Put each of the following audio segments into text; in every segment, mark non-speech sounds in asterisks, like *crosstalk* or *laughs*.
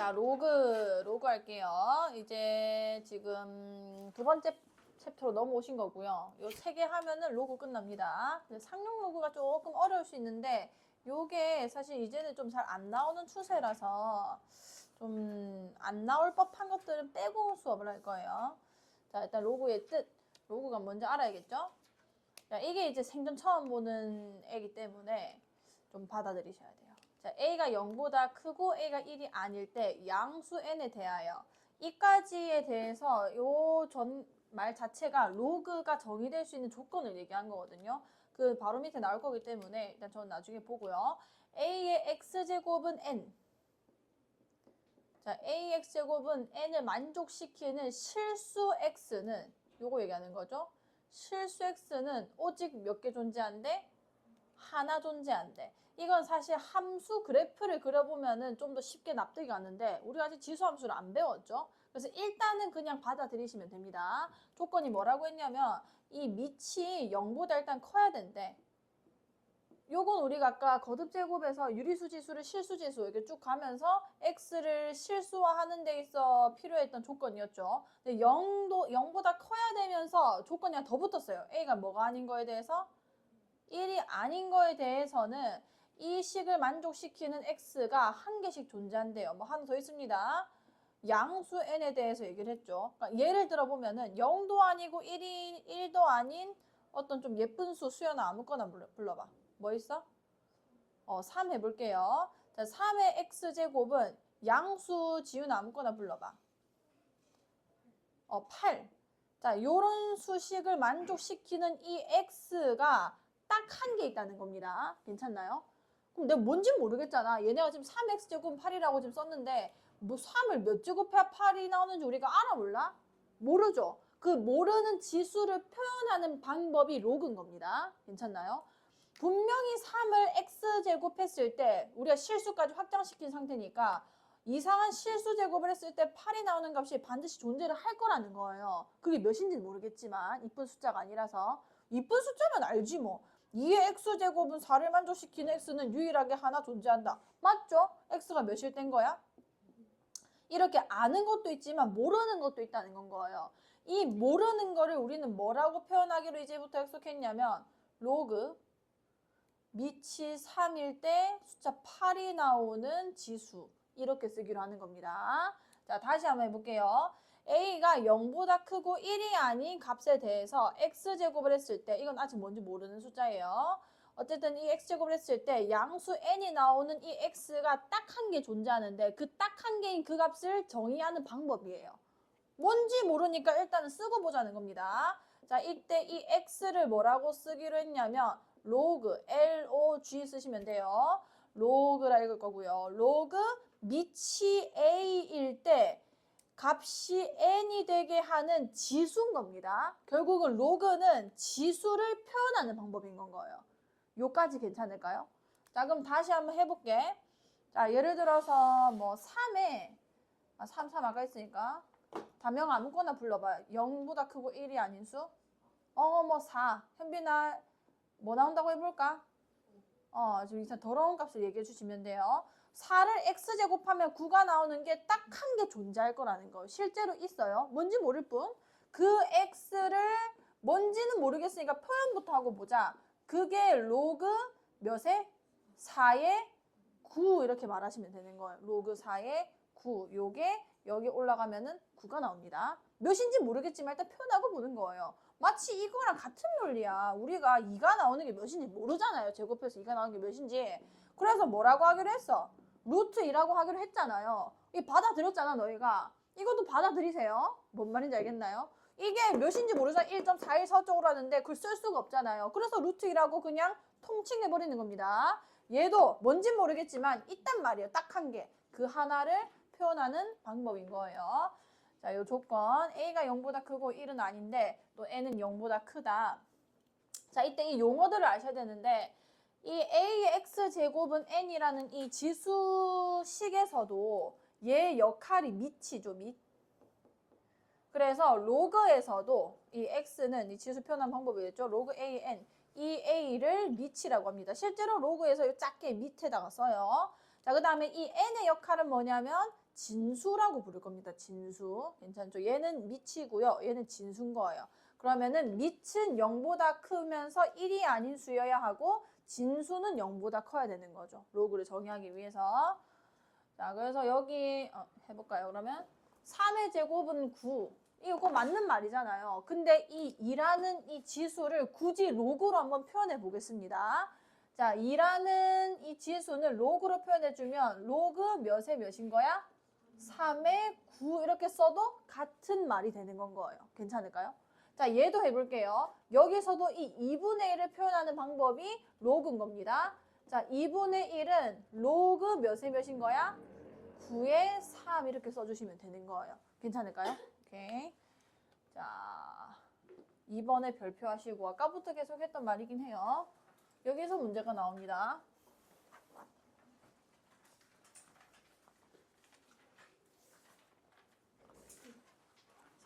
자, 로그, 로그 할게요. 이제 지금 두 번째 챕터로 넘어오신 거고요. 요 세 개 하면은 로그 끝납니다. 상용 로그가 조금 어려울 수 있는데 요게 사실 이제는 좀 잘 안 나오는 추세라서 좀 안 나올 법한 것들은 빼고 수업을 할 거예요. 자, 일단 로그의 뜻. 로그가 뭔지 알아야겠죠? 자, 이게 이제 생전 처음 보는 애기 때문에 좀 받아들이셔야 돼요. 자, A가 0보다 크고 A가 1이 아닐 때 양수 N에 대하여 이까지에 대해서 요 전 말 자체가 로그가 정의될 수 있는 조건을 얘기한 거거든요. 그 바로 밑에 나올 거기 때문에 일단 저는 나중에 보고요. A의 x제곱은 N. 자, AX제곱은 N을 만족시키는 실수 X는 요거 얘기하는 거죠. 실수 X는 오직 몇 개 존재한대? 하나 존재한대. 이건 사실 함수 그래프를 그려보면은 좀 더 쉽게 납득이 가는데 우리가 아직 지수 함수를 안 배웠죠. 그래서 일단은 그냥 받아들이시면 됩니다. 조건이 뭐라고 했냐면 이 밑이 0보다 일단 커야 된대. 요건 우리가 아까 거듭 제곱에서 유리수 지수를 실수 지수 이렇게 쭉 가면서 x를 실수화하는 데 있어 필요했던 조건이었죠. 근데 0도 0보다 커야 되면서 조건이 더 붙었어요. a가 뭐가 아닌 거에 대해서 1이 아닌 거에 대해서는 이 식을 만족시키는 x가 한 개씩 존재한대요. 뭐 하나 더 있습니다. 양수 n에 대해서 얘기를 했죠. 그러니까 예를 들어 보면은 0도 아니고 1이 1도 아닌 어떤 좀 예쁜 수 수연아 아무거나 불러, 불러봐. 뭐 있어? 어, 3 해볼게요. 자, 3의 x제곱은 양수 지훈 아무거나 불러봐. 어, 8. 자, 요런 수식을 만족시키는 이 x가 딱 한 개 있다는 겁니다. 괜찮나요? 그럼 내가 뭔지 모르겠잖아. 얘네가 지금 3x제곱 8이라고 지금 썼는데 뭐 3을 몇 제곱해야 8이 나오는지 우리가 알아 몰라? 모르죠. 그 모르는 지수를 표현하는 방법이 로그인 겁니다. 괜찮나요? 분명히 3을 x제곱했을 때 우리가 실수까지 확장시킨 상태니까 이상한 실수 제곱을 했을 때 8이 나오는 값이 반드시 존재를 할 거라는 거예요. 그게 몇인지는 모르겠지만 이쁜 숫자가 아니라서 이쁜 숫자면 알지 뭐. 2의 x제곱은 4를 만족시키는 x는 유일하게 하나 존재한다. 맞죠? x가 몇일 땐 거야? 이렇게 아는 것도 있지만 모르는 것도 있다는 건 거예요. 이 모르는 거를 우리는 뭐라고 표현하기로 이제부터 약속했냐면 로그 밑이 3일 때 숫자 8이 나오는 지수 이렇게 쓰기로 하는 겁니다. 자 다시 한번 해볼게요. A가 0보다 크고 1이 아닌 값에 대해서 x제곱을 했을 때 이건 아직 뭔지 모르는 숫자예요. 어쨌든 이 x제곱을 했을 때 양수 n이 나오는 이 x가 딱 한 개 존재하는데 그 딱 한 개인 그 값을 정의하는 방법이에요. 뭔지 모르니까 일단은 쓰고 보자는 겁니다. 자, 이때 이 x를 뭐라고 쓰기로 했냐면 로그 log 쓰시면 돼요. 로그라 읽을 거고요. 로그 밑이 a일 때 값이 n이 되게 하는 지수인 겁니다. 결국은 로그는 지수를 표현하는 방법인 건 거예요. 요까지 괜찮을까요? 자, 그럼 다시 한번 해볼게. 자, 예를 들어서 뭐 3에 아, 3, 3 아까 했으니까 다명 아무거나 불러봐요. 0보다 크고 1이 아닌 수? 어, 뭐 4. 현빈아, 뭐 나온다고 해볼까? 어, 지금 이상 더러운 값을 얘기해 주시면 돼요. 4를 x제곱하면 9가 나오는 게 딱 한 개 존재할 거라는 거. 실제로 있어요. 뭔지 모를 뿐. 그 x를 뭔지는 모르겠으니까 표현부터 하고 보자. 그게 로그 몇에? 4에 9 이렇게 말하시면 되는 거예요. 로그 4에 9. 요게 여기 올라가면은 9가 나옵니다. 몇인지 모르겠지만 일단 표현하고 보는 거예요. 마치 이거랑 같은 논리야. 우리가 2가 나오는 게 몇인지 모르잖아요. 제곱해서 2가 나오는 게 몇인지. 그래서 뭐라고 하기로 했어? 루트 2라고 하기로 했잖아요. 이 받아들였잖아, 너희가. 이것도 받아들이세요. 뭔 말인지 알겠나요? 이게 몇인지 모르잖아. 1.41 서쪽으로 하는데 그걸 쓸 수가 없잖아요. 그래서 루트 2라고 그냥 통칭해버리는 겁니다. 얘도 뭔진 모르겠지만 있단 말이에요. 딱 한 개. 그 하나를 표현하는 방법인 거예요. 자, 요 조건 a가 0보다 크고 1은 아닌데 또 n은 0보다 크다. 자, 이때 이 용어들을 아셔야 되는데 이 a의 x 제곱은 n이라는 이 지수식에서도 얘 역할이 밑이죠, 밑. 그래서 로그에서도 이 x는 이 지수 표현한 방법이겠죠. 로그 an 이 a를 밑이라고 합니다. 실제로 로그에서 이 작게 밑에다가 써요. 자, 그 다음에 이 n의 역할은 뭐냐면 진수라고 부를 겁니다. 진수. 괜찮죠? 얘는 밑이고요. 얘는 진수인 거예요. 그러면은 밑은 0보다 크면서 1이 아닌 수여야 하고 진수는 0보다 커야 되는 거죠. 로그를 정의하기 위해서. 자, 그래서 여기 어, 해볼까요? 그러면 3의 제곱은 9. 이거 맞는 말이잖아요. 근데 이 2라는 이 지수를 굳이 로그로 한번 표현해 보겠습니다. 자, 2라는 이 지수는 로그로 표현해주면 로그 몇에 몇인 거야? 3에 9 이렇게 써도 같은 말이 되는 건 거예요. 괜찮을까요? 자, 얘도 해볼게요. 여기서도 이 2분의 1을 표현하는 방법이 로그인 겁니다. 자, 2분의 1은 로그 몇에 몇인 거야? 9에 3 이렇게 써주시면 되는 거예요. 괜찮을까요? 오케이. 자, 2번에 별표 하시고 아까부터 계속 했던 말이긴 해요. 여기서 문제가 나옵니다.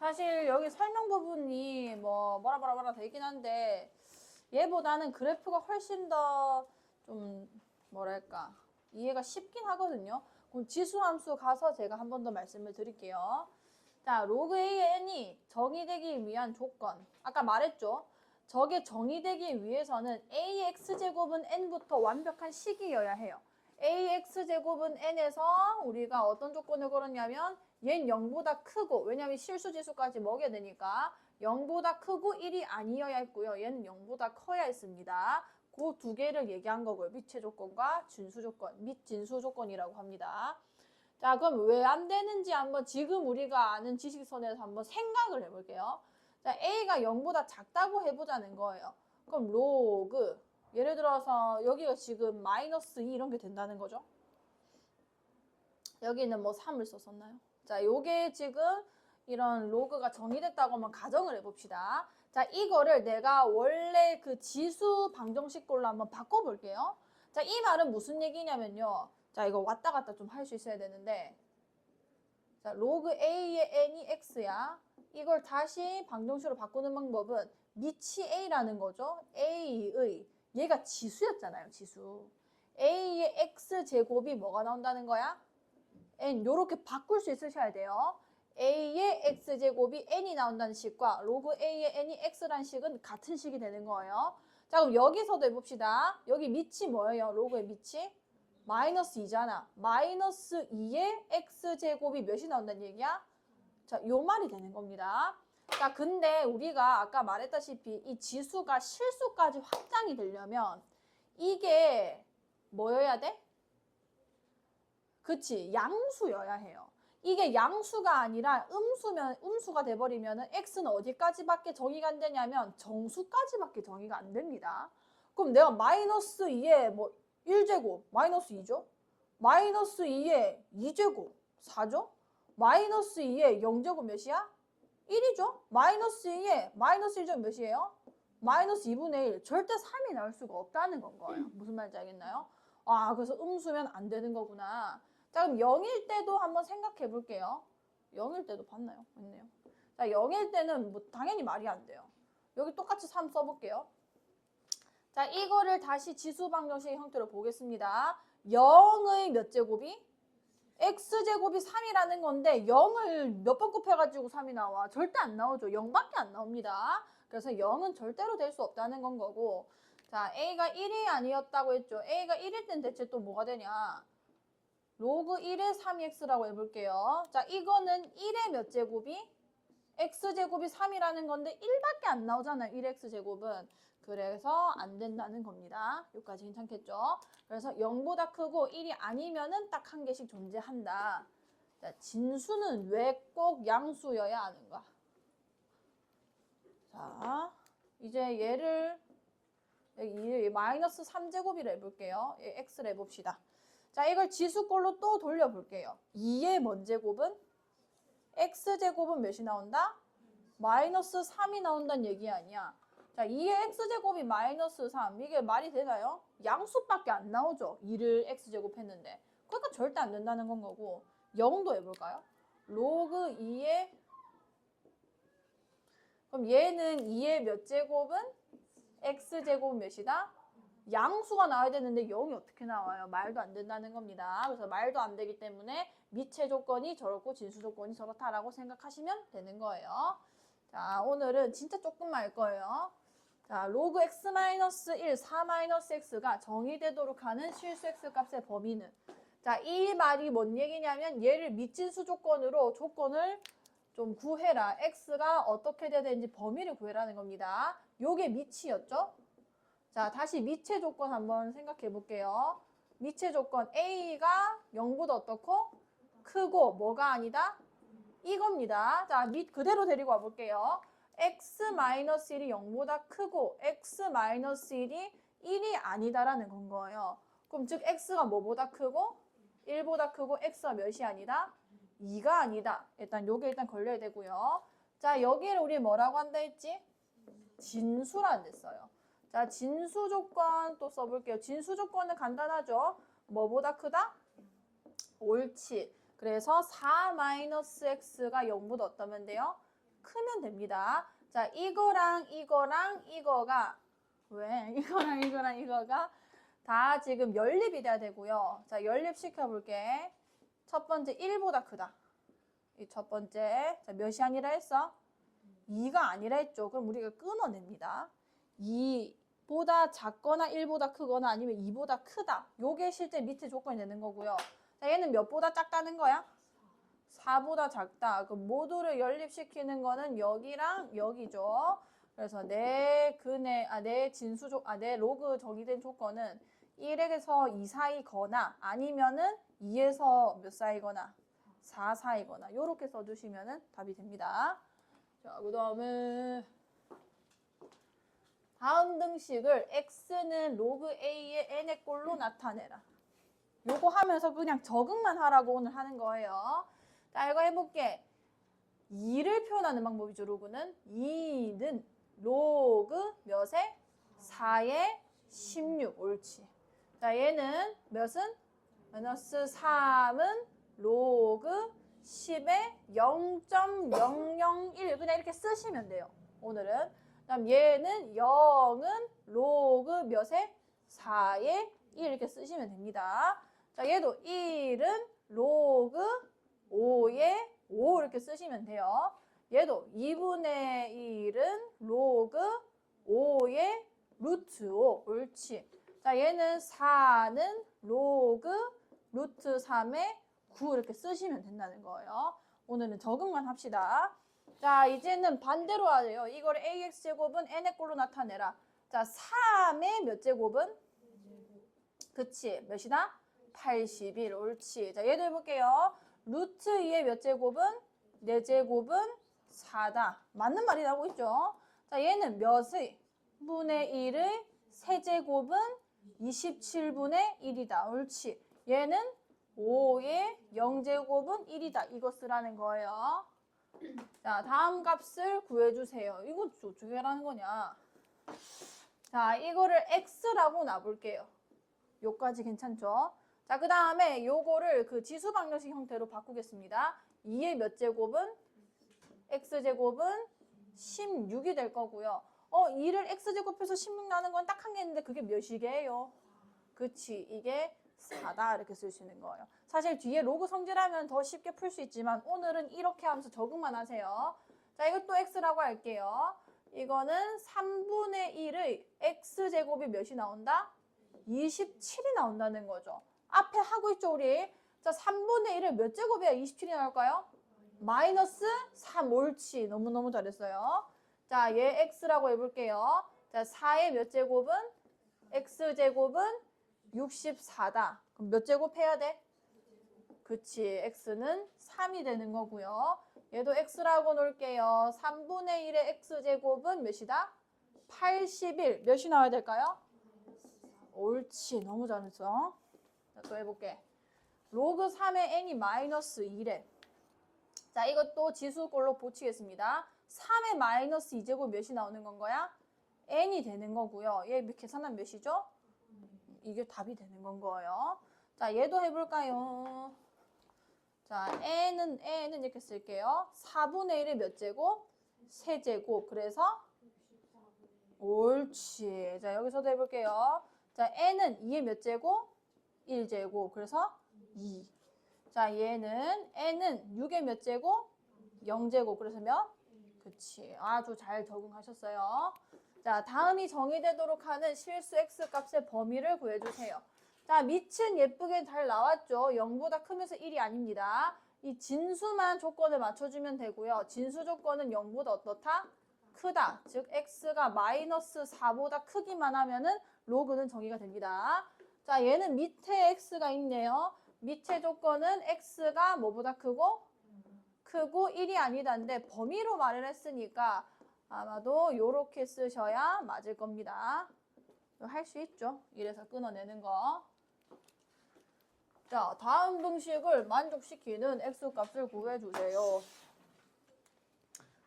사실 여기 설명 부분이 뭐 뭐라 뭐라 뭐라 돼 있긴 한데 얘보다는 그래프가 훨씬 더 좀 뭐랄까 이해가 쉽긴 하거든요. 그럼 지수 함수 가서 제가 한 번 더 말씀을 드릴게요. 자, 로그 A의 n이 정의되기 위한 조건. 아까 말했죠. 저게 정의되기 위해서는 AX제곱은 n부터 완벽한 식이어야 해요. AX제곱은 n에서 우리가 어떤 조건을 걸었냐면 얘는 0보다 크고 왜냐면 실수지수까지 먹여야 되니까 0보다 크고 1이 아니어야 했고요. 얘는 0보다 커야 했습니다. 그 두 개를 얘기한 거고요. 밑의 조건과 진수 조건, 밑 진수 조건이라고 합니다. 자, 그럼 왜 안 되는지 한번 지금 우리가 아는 지식선에서 한번 생각을 해볼게요. 자, A가 0보다 작다고 해보자는 거예요. 그럼 로그, 예를 들어서 여기가 지금 마이너스 2 이런 게 된다는 거죠. 여기는 뭐 3을 썼었나요? 자, 요게 지금 이런 로그가 정의됐다고 한번 가정을 해봅시다. 자, 이거를 내가 원래 그 지수 방정식 걸로 한번 바꿔볼게요. 자, 이 말은 무슨 얘기냐면요. 자, 이거 왔다 갔다 좀 할 수 있어야 되는데. 자, 로그 A의 n이 x야. 이걸 다시 방정식으로 바꾸는 방법은 밑이 A라는 거죠. A의 얘가 지수였잖아요. 지수. A의 x 제곱이 뭐가 나온다는 거야? N 요렇게 바꿀 수 있으셔야 돼요. a의 x 제곱이 n이 나온다는 식과 로그 a의 n이 x라는 식은 같은 식이 되는 거예요. 자 그럼 여기서도 해봅시다. 여기 밑이 뭐예요? 로그의 밑이 마이너스 2잖아. 마이너스 2의 x 제곱이 몇이 나온다는 얘기야? 자, 요 말이 되는 겁니다. 자, 근데 우리가 아까 말했다시피 이 지수가 실수까지 확장이 되려면 이게 뭐여야 돼? 그치, 양수여야 해요. 이게 양수가 아니라 음수면 음수가 돼버리면은 x는 어디까지밖에 정의가 안 되냐면 정수까지밖에 정의가 안 됩니다. 그럼 내가 마이너스 2에 뭐 1제곱 마이너스 2죠? 마이너스 2에 2제곱 4죠? 마이너스 2에 0제곱 몇이야? 1이죠? 마이너스 2에 마이너스 1제곱 몇이에요? 마이너스 2분의 1 절대 3이 나올 수가 없다는 건 거예요. 무슨 말인지 알겠나요? 아 그래서 음수면 안 되는 거구나. 자 그럼 0일 때도 한번 생각해 볼게요. 0일 때도 봤나요? 있네요. 자 0일 때는 뭐 당연히 말이 안 돼요. 여기 똑같이 3 써볼게요. 자 이거를 다시 지수 방정식 형태로 보겠습니다. 0의 몇 제곱이? x제곱이 3이라는 건데 0을 몇 번 곱해가지고 3이 나와? 절대 안 나오죠. 0밖에 안 나옵니다. 그래서 0은 절대로 될 수 없다는 건 거고 자 a가 1이 아니었다고 했죠. a가 1일 땐 대체 또 뭐가 되냐? 로그 1의 3x라고 해볼게요. 자, 이거는 1의 몇 제곱이? x제곱이 3이라는 건데 1밖에 안 나오잖아요. 1x제곱은. 그래서 안 된다는 겁니다. 여기까지 괜찮겠죠? 그래서 0보다 크고 1이 아니면은 딱 한 개씩 존재한다. 자, 진수는 왜 꼭 양수여야 하는가? 자, 이제 얘를 여기 마이너스 3제곱이라 해볼게요. 예, x를 해봅시다. 자, 이걸 지수꼴로 또 돌려볼게요. 2의 뭔 제곱은? x제곱은 몇이 나온다? 마이너스 3이 나온다는 얘기 아니야. 자, 2의 x제곱이 마이너스 3. 이게 말이 되나요? 양수밖에 안 나오죠. 2를 x제곱 했는데. 그러니까 절대 안 된다는 건 거고. 0도 해볼까요? 로그 2의 그럼 얘는 2의 몇 제곱은? x제곱 몇이다? 양수가 나와야 되는데 0이 어떻게 나와요? 말도 안 된다는 겁니다. 그래서 말도 안 되기 때문에 미체 조건이 저렇고 진수 조건이 저렇다라고 생각하시면 되는 거예요. 자, 오늘은 진짜 조금만 할 거예요. 자, 로그 x-1, 4-x가 정의되도록 하는 실수 x 값의 범위는 자, 이 말이 뭔 얘기냐면 얘를 미진수 조건으로 조건을 좀 구해라. x가 어떻게 돼야 되는지 범위를 구해라는 겁니다. 요게 미치였죠? 자, 다시 미체 조건 한번 생각해 볼게요. 미체 조건 A가 0보다 어떻고? 크고 뭐가 아니다? 이겁니다. 자, 밑 그대로 데리고 와 볼게요. x-1이 0보다 크고 x-1이 1이 아니다라는 건 거예요. 그럼 즉 x가 뭐보다 크고 1보다 크고 x가 몇이 아니다? 2가 아니다. 일단 요게 일단 걸려야 되고요. 자, 여기를 우리 뭐라고 한다 했지? 진수라 됐어요. 자, 진수 조건 또 써볼게요. 진수 조건은 간단하죠? 뭐보다 크다? 옳지. 그래서 4-x가 0보다 어떠면 돼요? 크면 됩니다. 자, 이거랑 이거랑 이거가 왜? *laughs* 이거랑 이거랑 이거가 다 지금 연립이 돼야 되고요. 자, 연립시켜 볼게. 첫 번째 1보다 크다. 이 첫 번째. 자, 몇이 아니라 했어? 2가 아니라 했죠. 그럼 우리가 끊어냅니다. 2 보다 작거나 1보다 크거나 아니면 2보다 크다. 요게 실제 밑에 조건이 되는 거고요. 자, 얘는 몇보다 작다는 거야? 4보다 작다. 그 모두를 연립시키는 거는 여기랑 여기죠. 그래서 내 근의 아 내 진수 조 아 내 로그 정의된 조건은 1에서 2 사이거나 아니면은 2에서 몇 사이거나 4 사이거나 요렇게 써 주시면은 답이 됩니다. 자, 그다음에 다음 등식을 x는 로그 a의 n의 꼴로 나타내라. 요거 하면서 그냥 적응만 하라고 오늘 하는 거예요. 자, 이거 해볼게. 2를 표현하는 방법이죠, 로그는. 2는 로그 몇에? 4에 16. 옳지. 자, 얘는 몇은? 마이너스 3은 로그 10에 0.001. 그냥 이렇게 쓰시면 돼요. 오늘은. 그다음 얘는 0은 로그 몇에? 4에 1 이렇게 쓰시면 됩니다. 자, 얘도 1은 로그 5에 5 이렇게 쓰시면 돼요. 얘도 2분의 1은 로그 5의 루트 5. 옳지. 자, 얘는 4는 로그 루트 3의 9 이렇게 쓰시면 된다는 거예요. 오늘은 적응만 합시다. 자, 이제는 반대로 하래요. 이걸 ax 제곱은 n의 꼴로 나타내라. 자, 3의 몇 제곱은? 그치. 몇이다? 81. 옳지. 자, 얘도 해볼게요. 루트 2의 몇 제곱은? 4제곱은 4다. 맞는 말이 나오고 있죠. 자, 얘는 몇의? 분의 1의 세제곱은 27분의 1이다. 옳지. 얘는 5의 0제곱은 1이다. 이거 쓰라는 거예요. 자, 다음 값을 구해주세요. 이거 어떻게 하라는 거냐? 자, 이거를 x라고 놔볼게요. 요까지 괜찮죠? 자, 그 다음에 요거를 그 지수 방정식 형태로 바꾸겠습니다. 2의 몇 제곱은? x제곱은 16이 될 거고요. 어, 2를 x제곱해서 16 나는 건 딱 한 개 있는데 그게 몇이게요? 그치, 이게 4다 이렇게 쓸 수 있는 거예요. 사실 뒤에 로그 성질하면 더 쉽게 풀 수 있지만 오늘은 이렇게 하면서 적응만 하세요. 자, 이것도 x라고 할게요. 이거는 3분의 1의 x제곱이 몇이 나온다? 27이 나온다는 거죠. 앞에 하고 있죠, 우리. 자, 3분의 1을 몇 제곱이야 27이 나올까요? 마이너스 3 옳지. 너무너무 잘했어요. 자, 얘 x라고 해볼게요. 자, 4의 몇 제곱은? x제곱은 64다. 그럼 몇 제곱 해야 돼? 그치. x는 3이 되는 거고요. 얘도 x라고 놓을게요. 3분의 1의 x제곱은 몇이다? 81. 몇이 나와야 될까요? 옳지. 너무 잘했어. 자, 또 해볼게. 로그 3의 n이 마이너스 2래. 자, 이것도 지수꼴로 보치겠습니다. 3의 마이너스 2제곱 몇이 나오는 건 거야? n이 되는 거고요. 얘 계산하면 몇이죠? 이게 답이 되는 건 거예요. 자, 얘도 해볼까요? 자, n은, n은 이렇게 쓸게요. 4분의 1의 몇 제곱? 세제곱. 그래서 옳지. 자, 여기서도 해볼게요. 자, n은 2의 몇 제곱? 1제곱. 그래서 2. 자, 얘는 n은 6의 몇 제곱? 0제곱. 그래서 몇? 그치. 아주 잘 적응하셨어요. 자, 다음이 정의되도록 하는 실수 x 값의 범위를 구해주세요. 자, 밑은 예쁘게 잘 나왔죠. 0보다 크면서 1이 아닙니다. 이 진수만 조건을 맞춰주면 되고요. 진수 조건은 0보다 어떻다? 크다. 즉, x가 마이너스 4보다 크기만 하면은 로그는 정의가 됩니다. 자, 얘는 밑에 x가 있네요. 밑에 조건은 x가 뭐보다 크고? 크고 1이 아니다인데 범위로 말을 했으니까 아마도 이렇게 쓰셔야 맞을 겁니다. 할 수 있죠. 이래서 끊어내는 거. 자, 다음 등식을 만족시키는 x값을 구해주세요.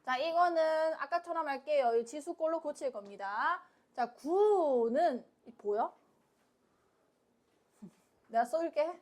자, 이거는 아까처럼 할게요. 이 지수꼴로 고칠 겁니다. 자, 9는 보여? *laughs* 내가 써줄게.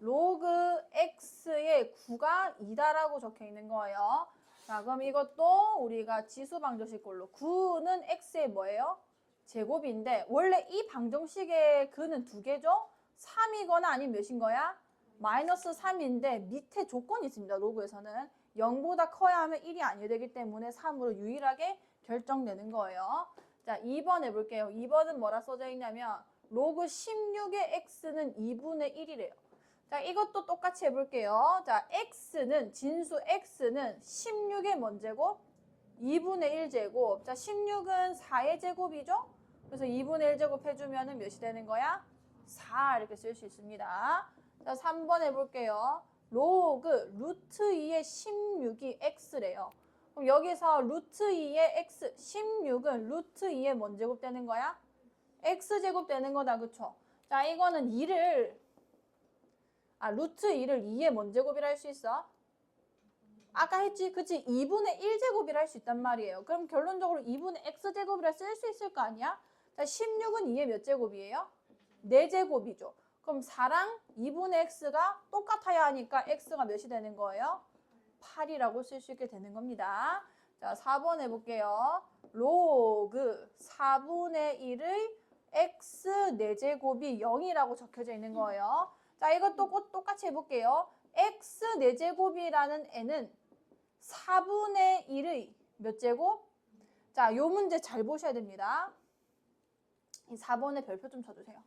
로그 x의 9가 2다라고 적혀 있는 거예요. 자, 그럼 이것도 우리가 지수 방정식꼴로 9는 x의 뭐예요? 제곱인데 원래 이 방정식의 근은 두 개죠? 3이거나 아니면 몇인 거야? 마이너스 3인데 밑에 조건이 있습니다. 로그에서는 0보다 커야 하면 1이 아니어야 되기 때문에 3으로 유일하게 결정되는 거예요. 자, 2번 해볼게요. 2번은 뭐라 써져 있냐면 로그 16의 x는 2분의 1이래요. 자, 이것도 똑같이 해볼게요. 자, x는 진수 x는 16의 뭔 제곱? 2분의 1제곱. 자, 16은 4의 제곱이죠? 그래서 2분의 1제곱 해주면 몇이 되는 거야? 4 이렇게 쓸 수 있습니다. 자, 3번 해볼게요. 로그 루트 2의 16이 x래요. 그럼 여기서 루트 2의 x, 16은 루트 2의 뭔 제곱 되는 거야? x제곱 되는 거다, 그쵸? 자, 이거는 2를, 아, 루트 2를 2의 뭔 제곱이라 할 수 있어? 아까 했지? 그치? 2분의 1제곱이라 할 수 있단 말이에요. 그럼 결론적으로 2분의 x제곱이라 쓸 수 있을 거 아니야? 자, 16은 2의 몇 제곱이에요? 4제곱이죠. 그럼 4랑 2분의 x가 똑같아야 하니까 x가 몇이 되는 거예요? 8이라고 쓸 수 있게 되는 겁니다. 자, 4번 해볼게요. 로그 4분의 1의 x 4제곱이 0이라고 적혀져 있는 거예요. 자, 이것도 꼭 똑같이 해볼게요. x 4제곱이라는 애는 4분의 1의 몇 제곱? 자, 요 문제 잘 보셔야 됩니다. 이 4번에 별표 좀 쳐주세요.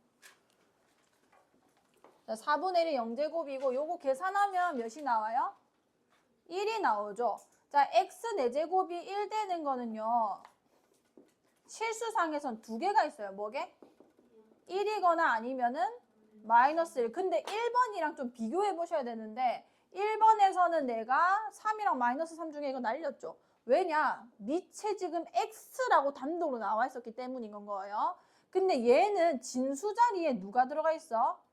자, 4분의 1이 0제곱이고 요거 계산하면 몇이 나와요? 1이 나오죠. 자, x 4제곱이 1 되는 거는요. 실수상에선 두 개가 있어요. 뭐게? 1이거나 아니면은 마이너스 1. 근데 1번이랑 좀 비교해 보셔야 되는데 1번에서는 내가 3이랑 마이너스 3 중에 이거 날렸죠. 왜냐? 밑에 지금 x라고 단독으로 나와 있었기 때문인 건 거예요. 근데 얘는 진수 자리에 누가 들어가 있어?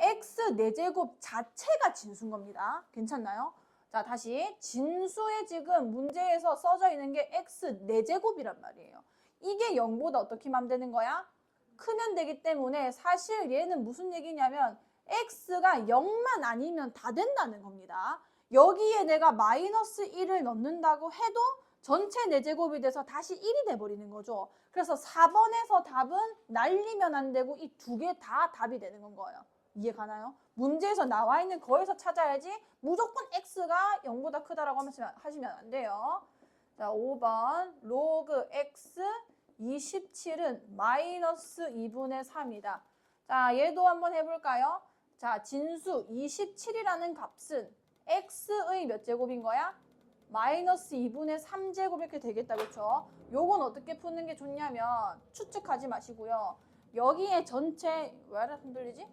X 4제곱 자체가 진수인 겁니다. 괜찮나요? 자, 다시 진수에 지금 문제에서 써져 있는 게 x 4제곱이란 말이에요. 이게 0보다 어떻게 하면 되는 거야? 크면 되기 때문에 사실 얘는 무슨 얘기냐면 x가 0만 아니면 다 된다는 겁니다. 여기에 내가 마이너스 1을 넣는다고 해도 전체 4제곱이 돼서 다시 1이 돼버리는 거죠. 그래서 4번에서 답은 날리면 안 되고 이 두 개 다 답이 되는 건 거예요. 이해 가나요? 문제에서 나와 있는 거에서 찾아야지 무조건 x가 0보다 크다라고 하시면, 하시면 안 돼요. 자, 5번 로그 x 27은 마이너스 2분의 3이다. 자, 얘도 한번 해볼까요? 자, 진수 27이라는 값은 x의 몇 제곱인 거야? 마이너스 2분의 3제곱 이렇게 되겠다, 그쵸? 요건 어떻게 푸는 게 좋냐면 추측하지 마시고요. 여기에 전체, 왜 흔들리지?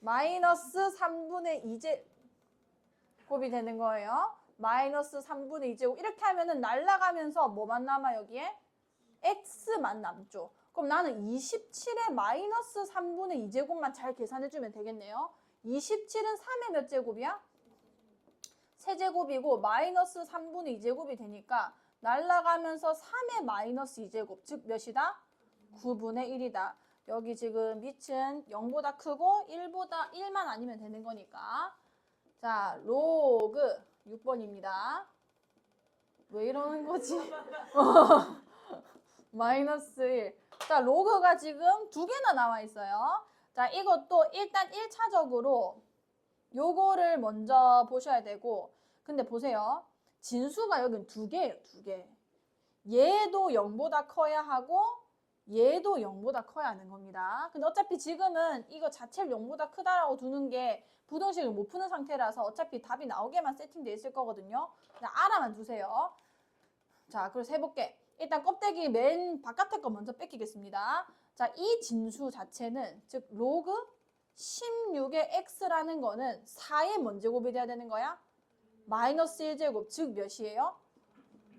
마이너스 3분의 2제곱이 되는 거예요. 마이너스 3분의 2제곱 이렇게 하면은 날라가면서 뭐만 남아 여기에? x만 남죠. 그럼 나는 27의 마이너스 3분의 2제곱만 잘 계산해주면 되겠네요. 27은 3의 몇 제곱이야? 세제곱이고 마이너스 3분의 2제곱이 되니까 날라가면서 3의 마이너스 2제곱 즉 몇이다? 9분의 1이다. 여기 지금 밑은 0보다 크고 1보다 1만 아니면 되는 거니까 자 로그 6번입니다. 왜 이러는 거지? *laughs* 마이너스 1. 자, 로그가 지금 두 개나 나와 있어요. 자, 이것도 일단 1차적으로 요거를 먼저 보셔야 되고, 근데 보세요. 진수가 여긴 두 개예요, 두 개. 얘도 0보다 커야 하고, 얘도 0보다 커야 하는 겁니다. 근데 어차피 지금은 이거 자체를 0보다 크다라고 두는 게 부등식을 못 푸는 상태라서 어차피 답이 나오게만 세팅돼 있을 거거든요. 그냥 알아만 두세요. 자, 그래서 해볼게. 일단 껍데기 맨 바깥에 거 먼저 뺏기겠습니다. 자, 이 진수 자체는 즉 로그 16의 x라는 거는 4의 뭔 제곱이 돼야 되는 거야? 마이너스 1제곱, 즉 몇이에요?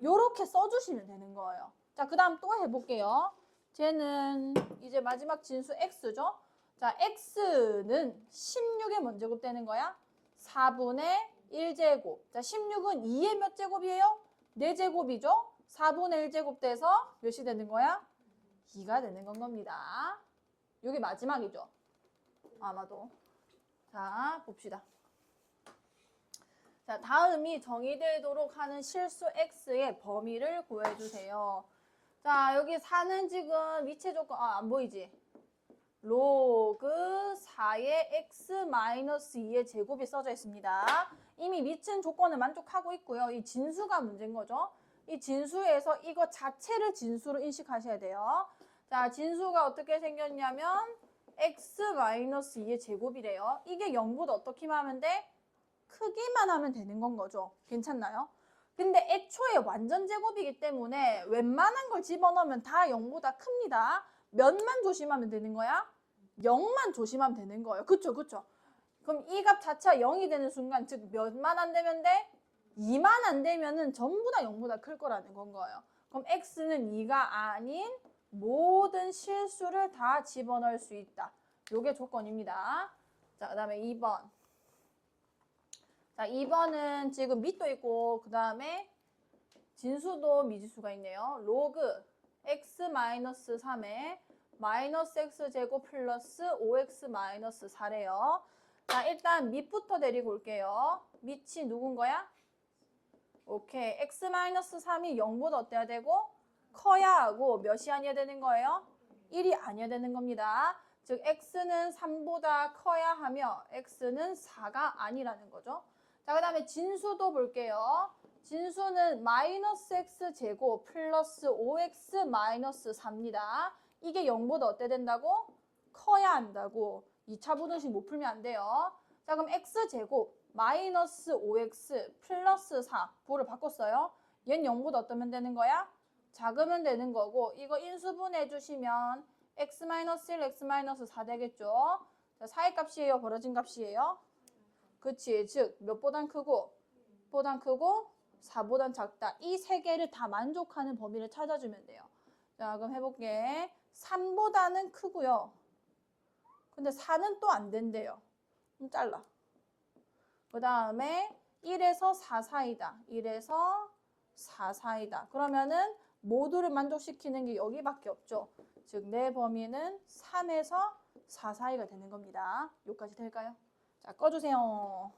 요렇게 써주시면 되는 거예요. 자, 그 다음 또 해볼게요. 쟤는 이제 마지막 진수 x죠? 자, x는 16의 뭔 제곱 되는 거야? 4분의 1제곱. 자, 16은 2의 몇 제곱이에요? 4제곱이죠? 4분의 1제곱 돼서 몇이 되는 거야? 2가 되는 건 겁니다. 여기 마지막이죠? 아마도. 자, 봅시다. 자, 다음이 정의되도록 하는 실수 x의 범위를 구해주세요. 자, 여기 4는 지금 위치 조건, 아, 안 보이지? 로그 4의 x 마이너스 2의 제곱이 써져 있습니다. 이미 미친 조건을 만족하고 있고요. 이 진수가 문제인 거죠. 이 진수에서 이거 자체를 진수로 인식하셔야 돼요. 자, 진수가 어떻게 생겼냐면 x 마이너스 2의 제곱이래요. 이게 0보다 어떻게 하면 돼? 크기만 하면 되는 건 거죠. 괜찮나요? 근데 애초에 완전 제곱이기 때문에 웬만한 걸 집어넣으면 다 0보다 큽니다. 몇만 조심하면 되는 거야? 0만 조심하면 되는 거예요. 그쵸, 그쵸. 그럼 이 값 자체가 0이 되는 순간, 즉 몇만 안 되면 돼? 2만 안 되면은 전부 다 0보다 클 거라는 건 거예요. 그럼 x는 2가 아닌 모든 실수를 다 집어넣을 수 있다. 요게 조건입니다. 자, 그 다음에 2번. 자, 2번은 지금 밑도 있고, 그 다음에 진수도 미지수가 있네요. 로그 x-3에 마이너스 x제곱 플러스 5x 마이너스 4래요. 자, 일단 밑부터 데리고 올게요. 밑이 누군 거야? 오케이. x-3이 0보다 어때야 되고? 커야 하고 몇이 아니어야 되는 거예요? 1이 아니어야 되는 겁니다. 즉 x는 3보다 커야 하며 x는 4가 아니라는 거죠. 자, 그 다음에 진수도 볼게요. 진수는 마이너스 x 제곱 플러스 5x 마이너스 4입니다. 이게 0보다 어때 된다고? 커야 한다고. 2차 부등식 못 풀면 안 돼요. 자, 그럼 x 제곱 마이너스 5x 플러스 4 부호를 바꿨어요. 얘는 0보다 어떠면 되는 거야? 작으면 되는 거고 이거 인수분 해 주시면 x 마이너스 1, x 마이너스 4 되겠죠? 자, 4의 값이에요? 벌어진 값이에요? 그치. 즉 몇보단 크고 보단 크고 4보단 작다. 이 세 개를 다 만족하는 범위를 찾아주면 돼요. 자, 그럼 해볼게. 3보다는 크고요. 근데 4는 또 안 된대요. 그럼 잘라. 그 다음에 1에서 4 사이다. 1에서 4 사이다. 그러면은 모두를 만족시키는 게 여기밖에 없죠. 즉, 내 범위는 3에서 4 사이가 되는 겁니다. 여기까지 될까요? 자, 꺼주세요.